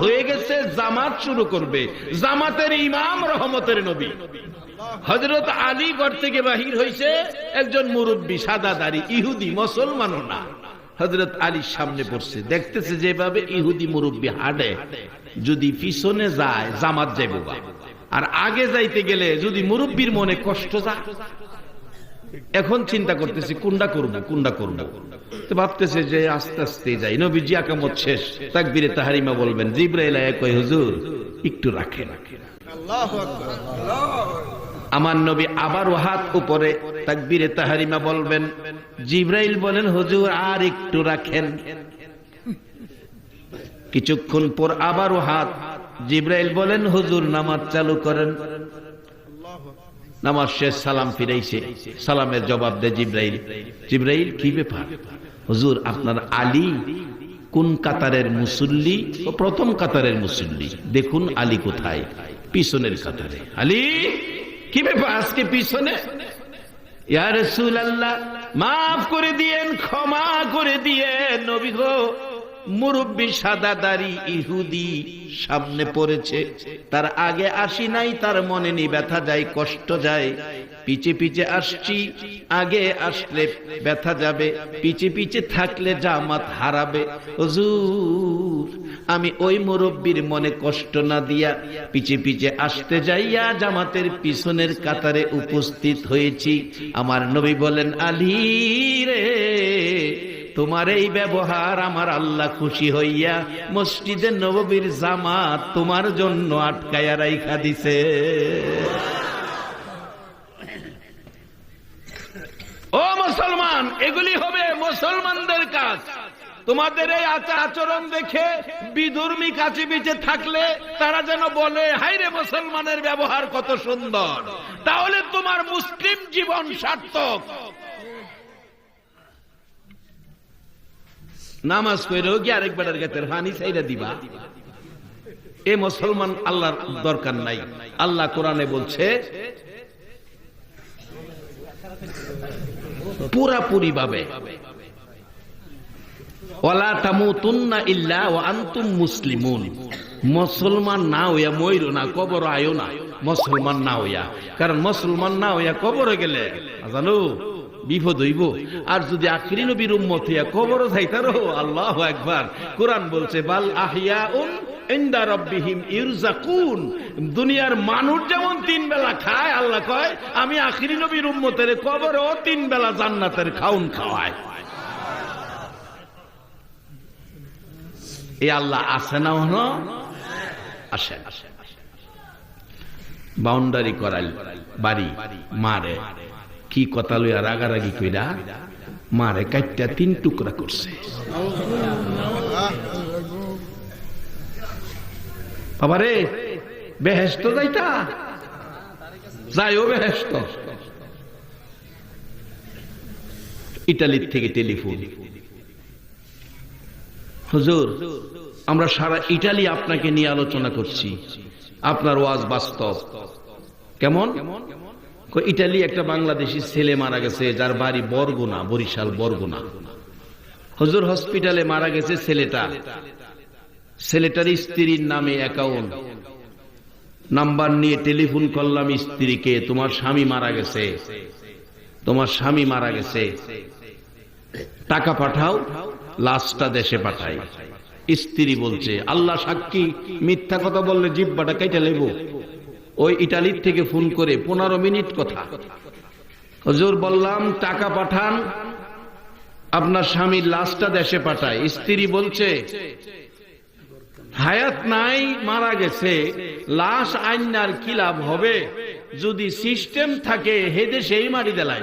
হয়ে গেছে, জামাত শুরু করবে। জামাতের ইমাম রহমতের নবী। হজরত আলী ঘর থেকে বাহির হয়েছে একজন মুরব্বী, সাদা দাড়ি, ইহুদি, মুসলমানও না। হজরত আলীর সামনে পড়ছে, দেখতেছে যেভাবে ইহুদি মুরব্বী হাঁটে। যদি পিছনে যায়, জামাত যাইব আর আগে যাইতে গেলে যদি মুরব্বীর মনে কষ্ট যায় এখন চিন্তা করতেছি কোনটা করব কোনটা করব? তো ভাবতেছে যে আস্তে আস্তে যাই। নবীজি আকামত শেষ। তাকবিরে তাহারিমা বলবেন জিব্রাইল কয় হুজুর একটু রাখেন। আমার নবী আবারও হাত উপরে তাকবিরে তাহারিমা বলবেন জিব্রাইল বলেন হুজুর আর একটু রাখেন। কিছুক্ষণ পর আবারও হাত জিব্রাইল বলেন হুজুর নামাজ চালু করেন। নামাজ শেষ, সালাম ফিরাইছে। সালামের জবাব দেয় জিব্রাইল। জিব্রাইল, কি ব্যাপার? হুজুর, আপনার আলী কোন কাতারের মুসল্লি ও প্রথম কাতারের মুসল্লি? দেখুন আলী কোথায়, পিছনের কাতারে। আলী, কি ব্যাপার আজকে পিছনে? ইয়া রাসূলুল্লাহ, মাফ করে দিয়েন, ক্ষমা করে দিয়েন, নবী গো। মুরব্বী সাদা দাড়ি ইহুদি সামনে পড়েছে। তার আগে আসি নাই, তার মনে নি ব্যথা যায়, কষ্ট যায়। পিছে পিছে আসছি, আগে আসলে ব্যথা যাবে। পিছে পিছে থাকলে জামাত হারাবে। হুজুর, আমি ওই মুরব্বীর মনে কষ্ট না দিয়া পিছে পিছে আসতে যাইয়া জামাতের পিছনের কাতারে উপস্থিত হয়েছি। আমার নবী বলেন, আলী রে তোমার এই ব্যবহার আমার আল্লাহ খুশি হইয়া মসজিদে নববীর জামাত তোমার জন্য আটকায়া রাইখা দিছে। ও মুসলমান, এগুলি হবে মুসলমানদের কাজ। তোমাদের এই আচার আচরণ দেখে বিধর্মী কাছে বিচে থাকলে তারা যেন বলে হাইরে মুসলমানের ব্যবহার কত সুন্দর। তাহলে তোমার মুসলিম জীবন সার্থক। নামাজ কইরেও কি আরেকবারের গাতের পানি চাইরা দিবা? এ মুসলমান আল্লাহর দরকার নাই। আল্লাহ কোরআনে বলছে পুরাপুরি ভাবে ওয়ালা তামুতুন্না ইল্লা ওয়া আনতুম মুসলিমুন। মুসলমান না হইয়া মইরো না, কবর আয়ো না। মুসলমান না হইয়া, কারণ মুসলমান না হইয়া কবরে গেলে জানো আর যদি আখিরি নবীর উম্মত হইয়া কবরও আল্লাহ একবার কোরআন বলছে, বাল রাব্বিহিম ইরজাকুন। দুনিয়ার মানুষ যেমন তিন বেলা খায়, আল্লাহ কয়, আমি আখিরি নবীর উম্মতের কবরও তিন বেলা জান্নাতের খাউন খাওয়ায় এই আল্লাহ আসে না হনো আসে বাউন্ডারি করাল বাড়ি, মারে। কি কথা লইয়া রাগারাগি কইরা মারে কাইটা তিন টুকরা করছে। বাবারে বেহেস্ত যাইতা? যাইও বেহেস্ত ইটালির থেকে টেলিফোন। হুজুর, আমরা সারা ইটালি আপনাকে নিয়ে আলোচনা করছি। আপনার ওয়াজ বাস্তব। কেমন? ইটালি একটা বাংলাদেশি ছেলে মারা গেছে, যার বাড়ি বরগুনা, বরিশাল বরগুনা। হুজুর হসপিটালে মারা গেছে ছেলেটা। ছেলেটার স্ত্রীর নামে অ্যাকাউন্ট। নাম্বার নিয়ে টেলিফোন করলাম, স্ত্রীকে, তোমার স্বামী মারা গেছে। তোমার স্বামী মারা গেছে। টাকা পাঠাও, লাশটা দেশে পাঠাই। স্ত্রী বলছে, আল্লাহ সাক্ষী, মিথ্যা কথা বললে জিব্বাটা কেটে লেব। ওই ইটালির থেকে ফোন করে পনেরো মিনিট কথা। হজুর বললাম, টাকা পাঠান, আপনার স্বামীর লাশটা দেশে পাঠায়। স্ত্রী বলছে, হায়াত নাই, মারা গেছে, লাশ আইনার কি লাভ হবে? যদি সিস্টেম থাকে হেদে সেই মারি দেলাই।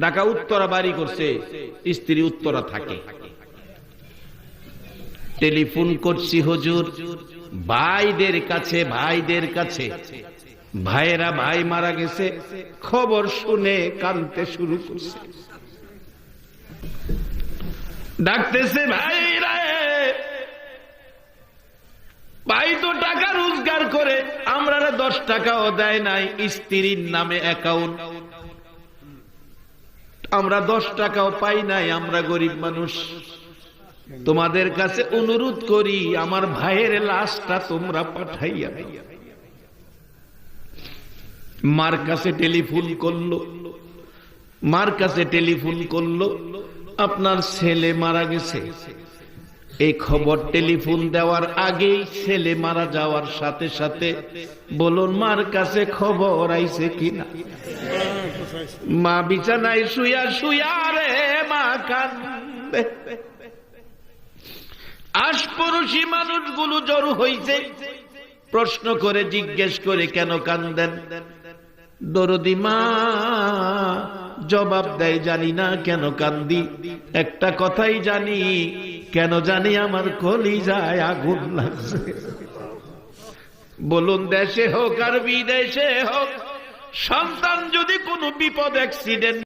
ঢাকা উত্তরা বাড়ি করছে, স্ত্রী উত্তরা থাকে। টেলিফোন করছি, হুজুর। ভাইদের কাছে ভাইদের কাছে। ভাইয়েরা, ভাই মারা গেছে। খবর শুনে কানতে শুরু করছে। ডাকতেছে ভাই ভাই তো টাকা রোজগার করে আমরা দশ টাকাও দেয় নাই, স্ত্রীর নামে অ্যাকাউন্ট আমরা দশ টাকাও পাই নাই, আমরা গরিব মানুষ। তোমাদের কাছে অনুরোধ করি, আমার ভাইয়ের লাশটা তোমরা পাঠাইয়া মার কাছে টেলিফোন করল, মার কাছে টেলিফোন করল, আপনার ছেলে মারা গেছে। এই খবর টেলিফোন দেওয়ার আগেই ছেলে মারা যাওয়ার সাথে সাথে বলুন, মার কাছে খবর আইছে কিনা? মা বিছানায় শুয়া শুয়া রে, মা কান্দে। আশপড়শি মানুষগুলো জড়ো হইছে। প্রশ্ন করে জিজ্ঞেস করে কেন কান্দেন? দরদি মা, জবাব দেয়, জানি না কেন কান্দি। একটা কথাই জানি, কেন জানি আমার কলি যায় আগুন লাগছে। বলুন, দেশে হোক আর বিদেশে হোক, সন্তান যদি কোনো বিপদ অ্যাক্সিডেন্ট